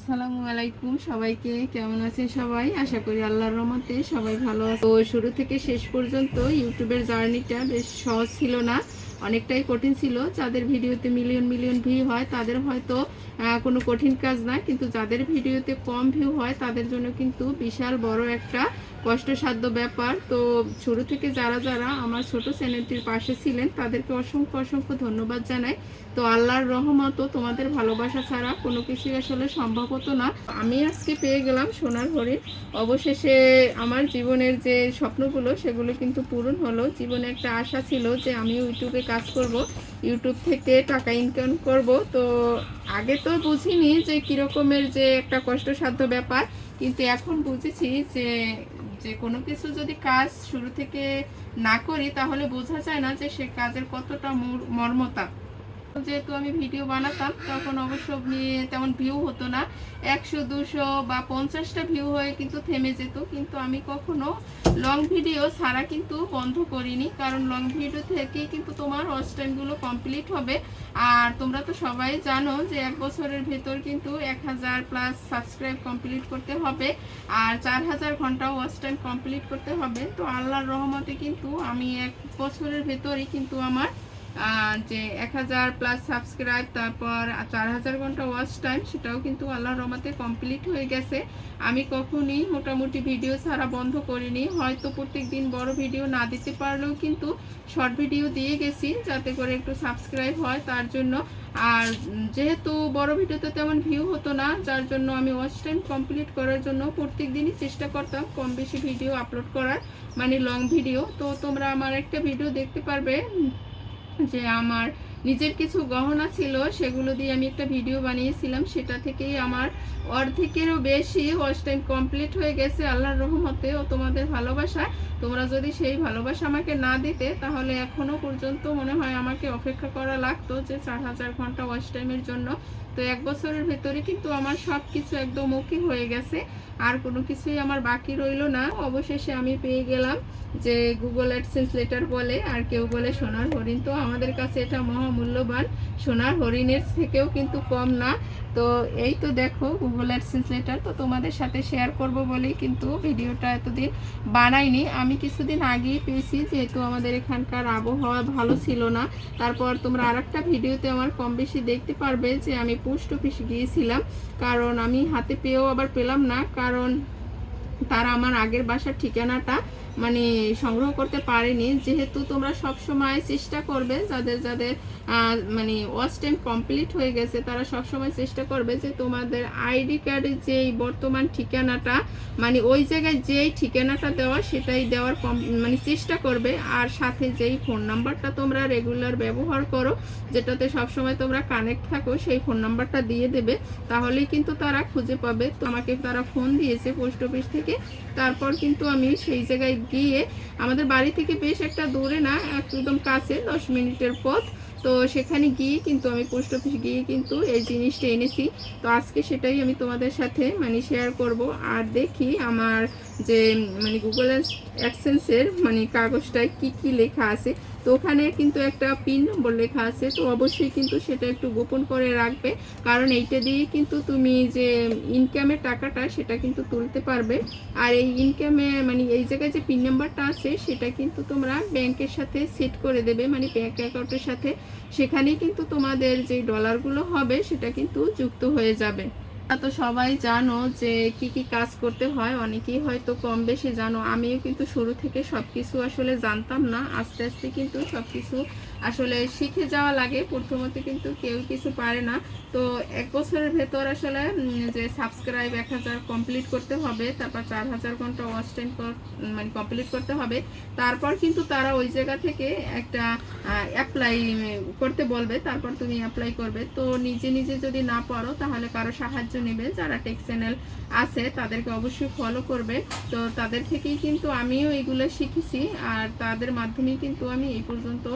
আসসালামু আলাইকুম সবাইকে। কেমন আছে সবাই? আশা করি আল্লাহর রহমতে সবাই ভালো আছে তো শুরু থেকে শেষ পর্যন্ত ইউটিউবের জার্নিটা বেশ সহজ ছিল না। অনেকটাই কঠিন ছিল। যাদের ভিডিওতে মিলিয়ন মিলিয়ন ভিউ হয়, তাদের হয়তো কোনো কঠিন কাজ না, কিন্তু যাদের ভিডিওতে কম ভিউ হয়, তাদের জন্য কিন্তু বিশাল বড় একটা কষ্টসাধ্য ব্যাপার। তো শুরু থেকে যারা যারা আমার ছোট চ্যানেলটির পাশে ছিলেন, তাদেরকে অসংখ্য অসংখ্য ধন্যবাদ জানাই। তো আল্লাহর রহমত, তোমাদের ভালোবাসা ছাড়া কোনো কিছুই আসলে সম্ভব হতো না। আমি আজকে পেয়ে গেলাম সোনার হরিণ। অবশেষে আমার জীবনের যে স্বপ্নগুলো, সেগুলো কিন্তু পূরণ হলো। জীবনে একটা আশা ছিল যে আমি ইউটিউবে কাজ করব ইউটিউব থেকে টাকা ইনকাম করব। তো আগে তো বুঝিনি যে কীরকমের যে একটা কষ্টসাধ্য ব্যাপার, কিন্তু এখন বুঝেছি যে যে কোনো কিছু যদি কাজ শুরু থেকে না করি, তাহলে বোঝা যায় না যে সে কাজের কতটা মর্মতা। যেহেতু আমি ভিডিও বানাতাম, তখন অবশ্য তেমন ভিউ হতো না। একশো, দুশো বা পঞ্চাশটা ভিউ হয়ে কিন্তু থেমে যেত। কিন্তু আমি কখনো লং ভিডিও ছাড়া কিন্তু বন্ধ করিনি। কারণ লং ভিডিও থেকেই কিন্তু তোমার ওয়াচ টাইমগুলো কমপ্লিট হবে। আর তোমরা তো সবাই জানো যে এক বছরের ভেতর কিন্তু এক হাজার প্লাস সাবস্ক্রাইব কমপ্লিট করতে হবে। আর চার হাজার ঘণ্টা ওয়াচ টাইম কমপ্লিট করতে হবে। তো আল্লাহর রহমতে কিন্তু আমি এক বছরের ভেতরই কিন্তু আমার যে এক হাজার প্লাস সাবস্ক্রাইব তারপর চার হাজার ঘণ্টা ওয়াচ টাইম সেটাও কিন্তু আল্লাহর রহমতে কমপ্লিট হয়ে গেছে। আমি কখনই মোটামুটি ভিডিও ছাড়া বন্ধ করিনি। হয়তো প্রত্যেক দিন বড় ভিডিও না দিতে পারলেও কিন্তু শর্ট ভিডিও দিয়ে গেছি, যাতে করে একটু সাবস্ক্রাইব হয় তার জন্য। আর যেহেতু বড় ভিডিওতে তেমন ভিউ হতো না, যার জন্য আমি ওয়াচ টাইম কমপ্লিট করার জন্য প্রত্যেক দিনই চেষ্টা করতাম কম বেশি ভিডিও আপলোড করার মানে লং ভিডিও তো তোমরা আমার একটা ভিডিও দেখতে পারবে। যে আমার নিজের কিছু গহনা ছিল, সেগুলো দিয়ে আমি একটা ভিডিও বানিয়েছিলাম। সেটা থেকেই আমার অর্ধেকেরও বেশি ওয়াচ টাইম কমপ্লিট হয়ে গেছে। আল্লাহর রহমতে ও তোমাদের ভালোবাসা তোমরা যদি সেই ভালোবাসা আমাকে না দিতে, তাহলে এখনও পর্যন্ত মনে হয় আমাকে অপেক্ষা করা লাগতো যে চার হাজার ঘণ্টা ওয়াচ টাইমের জন্য। তো এক বছরের ভেতরে কিন্তু আমার সব কিছু একদম ওকে হয়ে গেছে। আর কোনো কিছুই আমার বাকি রইল না। অবশেষে আমি পেয়ে গেলাম যে গুগল অ্যাডসেন্স লেটার বলে, আর কেউ বলে, সোনার হরিণ, তো আমাদের কাছে এটা মহামূল্যবান সোনার হরিণের থেকেও কিন্তু কম না। তো এই তো দেখো গুগল অ্যাডসেন্স লেটার তো তোমাদের সাথে শেয়ার করব বলেই কিন্তু ভিডিওটা এতদিন বানাইনি। আমি কিছুদিন আগেই পেয়েছি, যেহেতু আমাদের এখানকার আবহাওয়া ভালো ছিল না। তারপর তোমরা আর একটা ভিডিওতে আমার কম বেশি দেখতে পারবে যে আমি পোস্ট অফিস গিয়েছিলাম, কারণ আমি হাতে পেয়েও আবার পেলাম না, কারণ তারা আমার আগের বাসার ঠিকানাটা মানে সংগ্রহ করতে পারেনি। যেহেতু তোমরা সব সময় চেষ্টা করবে, যাদের যাদের মানে ওয়াচ টাইম কমপ্লিট হয়ে গেছে, তারা সব সময় চেষ্টা করবে যে তোমাদের আইডি কার্ডের যেই বর্তমান ঠিকানাটা মানে ওই জায়গায় যেই ঠিকানাটা দেওয়া, সেটাই দেওয়ার মানে চেষ্টা করবে। আর সাথে যেই ফোন নাম্বারটা তোমরা রেগুলার ব্যবহার করো, যেটাতে সবসময় তোমরা কানেক্ট থাকো, সেই ফোন নাম্বারটা দিয়ে দেবে। তাহলেই কিন্তু তারা খুঁজে পাবে। তো আমাকে তারা ফোন দিয়েছে পোস্ট অফিস থেকে। তারপর কিন্তু আমি সেই জায়গায় গিয়ে আমাদের বাড়ি থেকে বেশ একটা দূরে না, একদম কাছে, দশ মিনিটের পথ। তো সেখানে গিয়ে কিন্তু আমি পোস্ট অফিস গিয়ে কিন্তু এই জিনিসটা এনেছি। তো আজকে সেটাই আমি তোমাদের সাথে মানে শেয়ার করব। আর দেখি আমার যে মানে গুগল অ্যাডসেন্সের মানে কাগজটায় কি কি লেখা আছে, তো ওখানে কিন্তু একটা পিন নম্বর লেখা আছে, তো অবশ্যই কিন্তু সেটা একটু গোপন করে রাখবে। কারণ এইটা দিয়ে কিন্তু তুমি যে ইনকামের টাকাটা সেটা কিন্তু তুলতে পারবে। আর এই ইনকামে মানে এই জায়গায় যে পিন নাম্বারটা আছে, সেটা কিন্তু তোমরা ব্যাংকের সাথে সেট করে দেবে মানে ব্যাংক অ্যাকাউন্টের সাথে। সেখানেই কিন্তু তোমাদের যে ডলারগুলো হবে, সেটা কিন্তু যুক্ত হয়ে যাবে। তো সবাই জানো যে কি কি কাজ করতে হয়, অনেকেই হয়তো কম বেশি জানো। আমিও কিন্তু শুরু থেকে সবকিছু আসলে জানতাম না। আস্তে আস্তে কিন্তু সবকিছু আসলে শিখে যাওয়া লাগে। প্রথমত কিন্তু কেউ কিছু পারে না। তো এক বছরের ভেতর আসলে যে সাবস্ক্রাইব এক হাজার কমপ্লিট করতে হবে, তারপর চার হাজার ঘণ্টা ওয়াচ টাইম মানে কমপ্লিট করতে হবে। তারপর কিন্তু তারা ওই জায়গা থেকে একটা অ্যাপ্লাই করতে বলবে। তারপর তুমি অ্যাপ্লাই করবে। তো নিজে নিজে যদি না পারো, তাহলে কারও সাহায্য নেবে। যারা টেক চ্যানেল আছে, তাদেরকে অবশ্যই ফলো করবে। তো তাদের থেকেই কিন্তু আমিও এগুলো শিখেছি। আর তাদের মাধ্যমেই কিন্তু আমি এই পর্যন্ত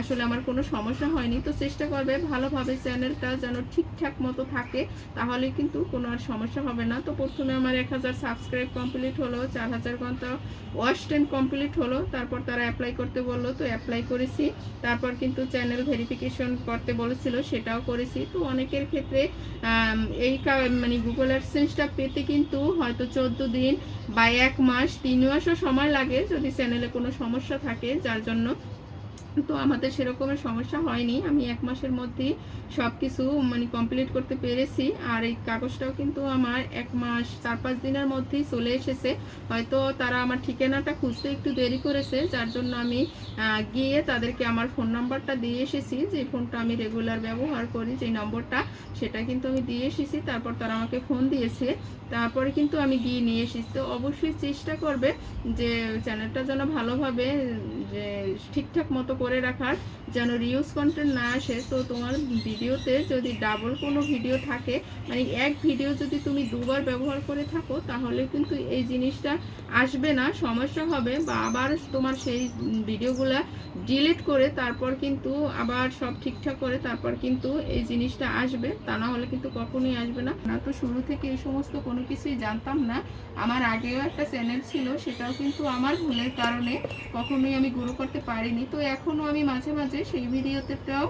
আসলে আসলে আমার কোনো সমস্যা হয়নি। তো চেষ্টা করবে ভালোভাবে চ্যানেলটা যেন ঠিকঠাক মতো থাকে, তাহলে কিন্তু কোনো আর সমস্যা হবে না। তো প্রথমে আমার এক হাজার সাবস্ক্রাইব কমপ্লিট হলো, চার হাজার ঘণ্টা ওয়াশ টাইম কমপ্লিট হলো, তারপর তারা অ্যাপ্লাই করতে বলল, তো অ্যাপ্লাই করেছি। তারপর কিন্তু চ্যানেল ভেরিফিকেশন করতে বলেছিল, সেটাও করেছি। তো অনেকের ক্ষেত্রে এই মানে গুগল অ্যাডসেন্সটা পেতে কিন্তু হয়তো চোদ্দ দিন বা এক মাস, তিন মাসও সময় লাগে যদি চ্যানেলে কোনো সমস্যা থাকে, যার জন্য তো আমাদের সেরকমের সমস্যা হয়নি। আমি এক মাসের মধ্যেই সব কিছু মানে কমপ্লিট করতে পেরেছি। আর এই কাগজটাও কিন্তু আমার এক মাস, চার পাঁচ দিনের মধ্যেই চলে এসেছে। হয়তো তারা আমার ঠিকানাটা খুঁজতে একটু দেরি করেছে, যার জন্য আমি গিয়ে তাদেরকে আমার ফোন নাম্বারটা দিয়ে এসেছি। যে ফোনটা আমি রেগুলার ব্যবহার করি, যে নম্বরটা, সেটা কিন্তু আমি দিয়ে এসেছি। তারপর তারা আমাকে ফোন দিয়েছে। তারপরে কিন্তু আমি গিয়ে নিয়ে এসেছি। তো অবশ্যই চেষ্টা করবে যে চ্যানেলটা যেন ভালোভাবে, যে ঠিকঠাক মতো করে রাখার যেন রিউজ কন্টেন্ট না আসে, তো তোমার ভিডিওতে যদি ডাবল কোনো ভিডিও থাকে মানে এক ভিডিও যদি তুমি দুবার ব্যবহার করে থাকো, তাহলে কিন্তু এই জিনিসটা আসবে না, সমস্যা হবে। বা আবার তোমার সেই ভিডিওগুলা ডিলিট করে তারপর কিন্তু আবার সব ঠিকঠাক করে, তারপর কিন্তু এই জিনিসটা আসবে। তা না হলে কিন্তু কখনোই আসবে না। না তো শুরু থেকে এই সমস্ত কোনো কিছুই জানতাম না। আমার আগেও একটা চ্যানেল ছিল, সেটাও কিন্তু আমার ভুলের কারণে কখনোই আমি গ্রো করতে পারিনি। তো এখনও আমি মাঝে মাঝে সেই ভিডিওতেটাও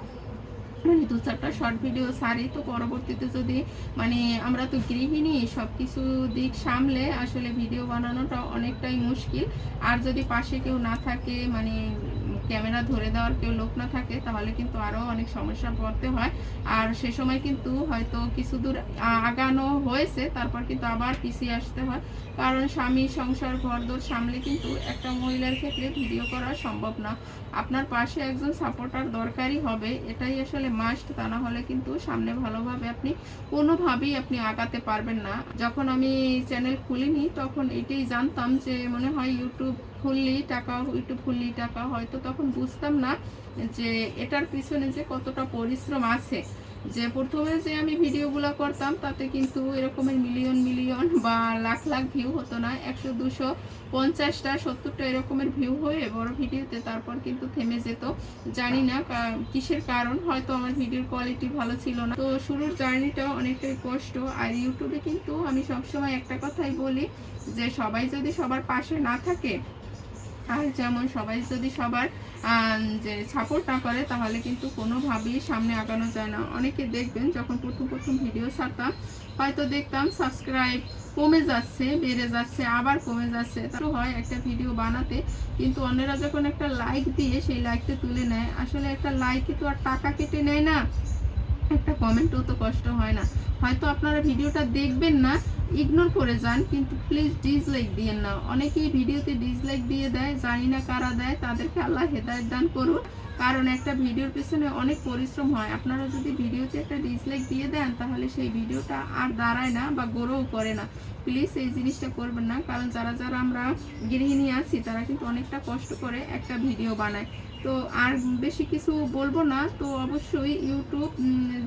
মানে দু চারটা শর্ট ভিডিও সারি তো পরবর্তীতে যদি মানে আমরা তো গৃহিণী সব কিছু দিক সামলে আসলে ভিডিও বানানোটা অনেকটাই মুশকিল। আর যদি পাশে কেউ না থাকে মানে ক্যামেরা ধরে দেওয়ার কেউ লোক না থাকে, তাহলে কিন্তু আরও অনেক সমস্যা পড়তে হয়। আর সে সময় কিন্তু হয়তো কিছু দূর আগানো হয়েছে, তারপর কিন্তু আবার পিছিয়ে আসতে হয়। কারণ স্বামী সংসার ঘরদোর সামলে কিন্তু একটা মহিলার ক্ষেত্রে ভিডিও করা সম্ভব না। আপনার পাশে একজন সাপোর্টার দরকারই হবে, এটাই আসলে মাস্ট তা না হলে কিন্তু সামনে ভালোভাবে আপনি কোনোভাবেই আপনি আগাতে পারবেন না। যখন আমি চ্যানেল খুলিনি, তখন এটাই জানতাম যে মনে হয় ইউটিউব খুললেই টাকা, একটু খুললেই টাকা হয়তো তখন বুঝতাম না যে এটার পিছনে যে কতটা পরিশ্রম আছে। যে প্রথমে যে আমি ভিডিওগুলো করতাম, তাতে কিন্তু এরকমের মিলিয়ন মিলিয়ন বা লাখ লাখ ভিউ হতো না। একশো, দুশো, পঞ্চাশটা, সত্তরটা এরকমের ভিউ হয়ে বড় ভিডিওতে তারপর কিন্তু থেমে যেত। জানি না কিসের কারণ, হয়তো আমার ভিডিওর কোয়ালিটি ভালো ছিল না। তো শুরুর জার্নিটা অনেকটাই কষ্ট। আর ইউটিউবে কিন্তু আমি সবসময় একটা কথাই বলি যে সবাই যদি সবার পাশে না থাকে আর যেমন সবাই যদি সবার যে সাপোর্ট না করে, তাহলে কিন্তু কোনোভাবেই সামনে আগানো যায় না। অনেকে দেখবেন যখন প্রথম প্রথম ভিডিও ছাড়তাম, হয়তো দেখতাম সাবস্ক্রাইব কমে যাচ্ছে, বেড়ে যাচ্ছে, আবার কমে যাচ্ছে। তো হয় একটা ভিডিও বানাতে, কিন্তু অন্যরা যখন একটা লাইক দিয়ে সেই লাইকটা তুলে নেয়, আসলে একটা লাইকে তো আর টাকা কেটে নেয় না। একটা কমেন্টও তো কষ্ট হয় না। হয়তো আপনারা ভিডিওটা দেখবেন না ইগনোর করে যান, কিন্তু প্লিজ ডিসলাইক দিয়েন না অনেকেই ভিডিওতে ডিসলাইক দিয়ে দেয়, জানি না কারা দেয়, তাদেরকে আল্লাহ হেদায়ত দান করুন। কারণ একটা ভিডিওর পেছনে অনেক পরিশ্রম হয়। আপনারা যদি ভিডিওতে একটা ডিসলাইক দিয়ে দেন, তাহলে সেই ভিডিওটা আর দাঁড়ায় না বা গ্রোও করে না। প্লিজ এই জিনিসটা করবেন না, কারণ যারা যারা আমরা গৃহিণী আছি, তারা কিন্তু অনেকটা কষ্ট করে একটা ভিডিও বানায়। তো আর বেশি কিছু বলব না। তো অবশ্যই ইউটিউব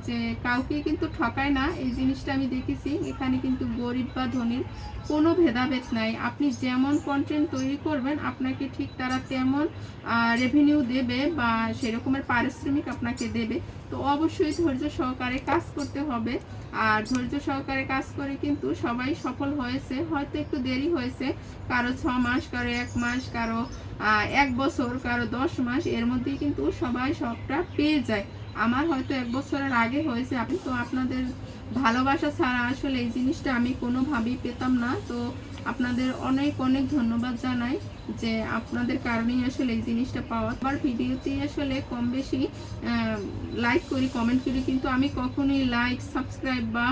যে কাউকে কিন্তু ঠকায় না, এই জিনিসটা আমি দেখেছি। এখানে কিন্তু গরিব বা ধনীর কোনো ভেদাভেদ নাই। আপনি যেমন কন্টেন্ট তৈরি করবেন, আপনাকে ঠিক তারা তেমন রেভিনিউ দেবে বা সেরকমের পারিশ্রমিক আপনাকে দেবে। তো অবশ্যই ধৈর্য সহকারে কাজ করতে হবে। আর ধৈর্য সহকারে কাজ করে কিন্তু সবাই সফল হয়েছে। হয়তো একটু দেরি হয়েছে, কারও ছ মাস, কারও এক মাস, কারও এক বছর, কারও দশ মাস, এর মধ্যেই কিন্তু সবাই সবটা পেয়ে যায়। আমার হয়তো এক বছরের আগে হয়েছে, আপনি তো আপনাদের ভালোবাসা ছাড়া আসলে এই জিনিসটা আমি কোনোভাবেই পেতাম না। তো আপনাদের অনেক অনেক ধন্যবাদ জানাই। যে আপনাদের কারণেই আসলে এই জিনিসটা পাওয়া। আমার ভিডিওতে আসলে কম বেশি লাইক করি কমেন্ট করি, কিন্তু আমি কখনোই লাইক সাবস্ক্রাইব বা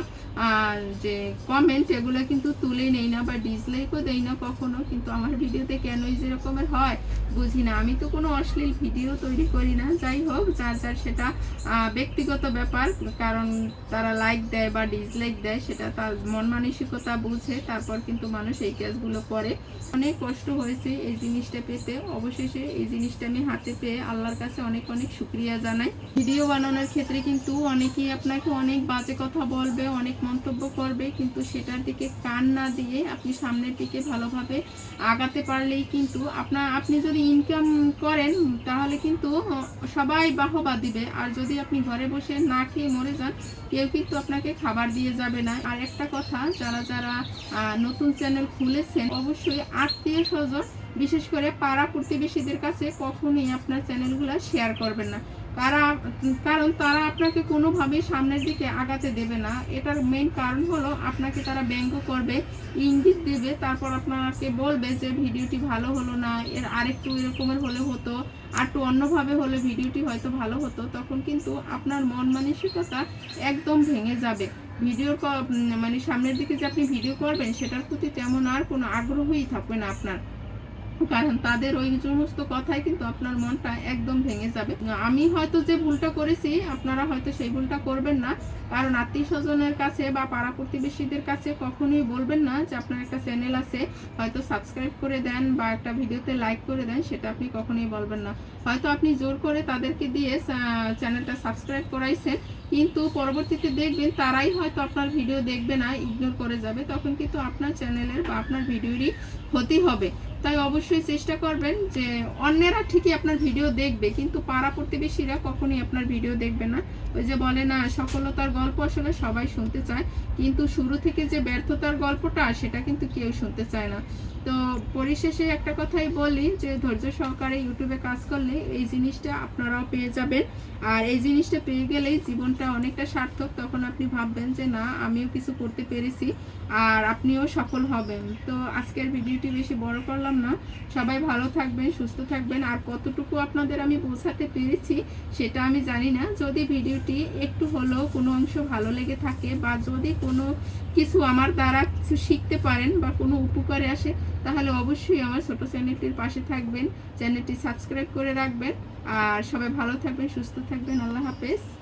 যে কমেন্ট এগুলো কিন্তু তুলে নেই না বা ডিসলাইকও দেই না কখনো। কিন্তু আমার ভিডিওতে কেনই যেরকমের হয়, বুঝি না। আমি তো কোনো অশ্লীল ভিডিও তৈরি করি না। যাই হোক, যার যার সেটা ব্যক্তিগত ব্যাপার। কারণ তারা লাইক দেয় বা ডিসলাইক দেয়, সেটা তার মন মানসিকতা বুঝে। তারপর কিন্তু মানুষ এই কাজগুলো করে। অনেক কষ্ট হয়েছে। এই জিনিসটা পেতে, অবশেষে এই জিনিসটা আমি হাতে পেয়ে আল্লাহর কাছে অনেক অনেক শুক্রিয়া জানাই। ভিডিও বানানোর ক্ষেত্রে কিন্তু অনেকেই আপনাকে অনেক বাজে কথা বলবে, অনেক মন্তব্য করবে, কিন্তু সেটার দিকে কান না দিয়ে আপনি সামনের দিকে ভালোভাবে আগাতে পারলেই কিন্তু আপনার আপনি যদি ইনকাম করেন, তাহলে কিন্তু সবাই বাহবা দিবে। আর যদি আপনি ঘরে বসে না খেয়ে মরে যান, কেউ কিন্তু আপনাকে খাবার দিয়ে যাবে না। আর একটা কথা, যারা যারা নতুন চ্যানেল খুলেছেন, অবশ্যই আত্মীয় স্বজন বিশেষ করে পাড়া প্রতিবেশীদের কাছে কখনোই আপনার চ্যানেলগুলো শেয়ার করবেন না। কারা, কারণ তারা আপনাকে কোনোভাবেই সামনের দিকে আগাতে দেবে না। এটার মেন কারণ হলো আপনাকে তারা ব্যঙ্গ করবে, ইঙ্গিত দেবে, তারপর আপনাকে বলবে যে ভিডিওটি ভালো হলো না, এর আরেকটু এরকমের হলে হতো, আর একটু অন্যভাবে হলে ভিডিওটি হয়তো ভালো হতো, তখন কিন্তু আপনার মন মানসিকতা একদম ভেঙে যাবে। ভিডিওর ক- মানে সামনের দিকে যে আপনি ভিডিও করবেন, সেটার প্রতি তেমন আর কোনো আগ্রহই থাকবে না আপনার। কারণ তাদের ওই সমস্ত কথাই কিন্তু আপনার মনটা একদম ভেঙে যাবে। আমি হয়তো যে ভুলটা করেছি, আপনারা হয়তো সেই ভুলটা করবেন না। কারণ আত্মীয় স্বজনের কাছে বা পাড়া প্রতিবেশীদের কাছে কখনোই বলবেন না যে আপনার একটা চ্যানেল আছে, হয়তো সাবস্ক্রাইব করে দেন বা একটা ভিডিওতে লাইক করে দেন, সেটা আপনি কখনোই বলবেন না। হয়তো আপনি জোর করে তাদেরকে দিয়ে চ্যানেলটা সাবস্ক্রাইব করাইছেন, কিন্তু পরবর্তীতে দেখবেন তারাই হয়তো আপনার ভিডিও দেখবে না ইগনোর করে যাবে, তখন কিন্তু আপনার চ্যানেলের বা আপনার ভিডিওরই ক্ষতি হবে। তাই অবশ্যই চেষ্টা করবেন যে অন্যেরা ঠিকই আপনার ভিডিও দেখবে, কিন্তু পাড়া প্রতিবেশীরা কখনোই আপনার ভিডিও দেখবে না। ওই যে বলে না, সফলতার গল্প আসলে সবাই শুনতে চায়, কিন্তু শুরু থেকে যে ব্যর্থতার গল্পটা, সেটা কিন্তু কেউ শুনতে চায় না। তো পরিশেষে একটা কথাই বলি যে, ধৈর্য সহকারে ইউটিউবে কাজ করলে এই জিনিসটা আপনারাও পেয়ে যাবেন। আর এই জিনিসটা পেয়ে গেলেই জীবনটা অনেকটা সার্থক। তখন আপনি ভাববেন যে, না, আমিও কিছু করতে পেরেছি, আর আপনিও সফল হবেন। তো আজকের ভিডিওটি বেশি বড় করলাম না। সবাই ভালো থাকবেন, সুস্থ থাকবেন। আর কতটুকু আপনাদের আমি বোঝাতে পেরেছি সেটা আমি জানি না। যদি ভিডিওটি একটু হলেও কোনো অংশ ভালো লেগে থাকে বা যদি কোনো কিছু আমার দ্বারা কিছু শিখতে পারেন বা কোনো উপকারে আসে, তাহলে অবশ্যই আমার ছোট চ্যানেলটির পাশে থাকবেন। চ্যানেলটি সাবস্ক্রাইব করে রাখবেন। আর সবাই ভালো থাকবেন, সুস্থ থাকবেন। আল্লাহ হাফেজ।